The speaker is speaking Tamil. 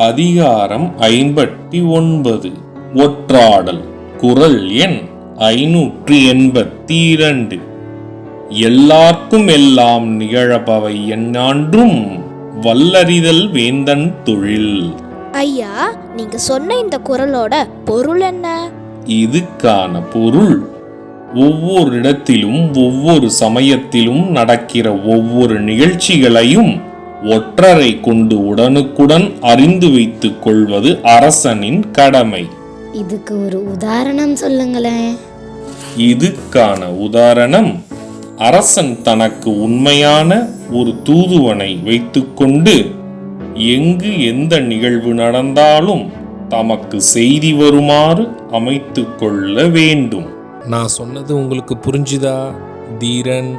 அதிகாரம் ஐம்பத்தி ஒன்பது ஒற்றாடல். குரல் எண் ஐநூற்றி எண்பத்தி இரண்டு எல்லார்க்கும் எல்லாம் நிகழபவை எண்ணான்றும் வல்லறிதல் வேந்தன் தொழில். ஐயா நீங்க சொன்ன இந்த குரலோட பொருள் என்ன? இதுக்கான பொருள் ஒவ்வொரு இடத்திலும் ஒவ்வொரு சமயத்திலும் நடக்கிற ஒவ்வொரு நிகழ்ச்சிகளையும் ஒற்றரை கொண்டு உடனுக்குடன் அறிந்து வைத்துக் கொள்வது அரசனின் கடமை. இதுக்கு ஒரு உதாரணம் சொல்லுங்களேன். இதுக்கான உதாரணம் அரசன் தனக்கு உண்மையான ஒரு தூதுவனை வைத்துக்கொண்டு எங்கு எந்த நிகழ்வு நடந்தாலும் தமக்கு செய்தி வருமாறு அமைத்துக் கொள்ள வேண்டும். நான் சொன்னது உங்களுக்கு புரிஞ்சுதா? தீரன்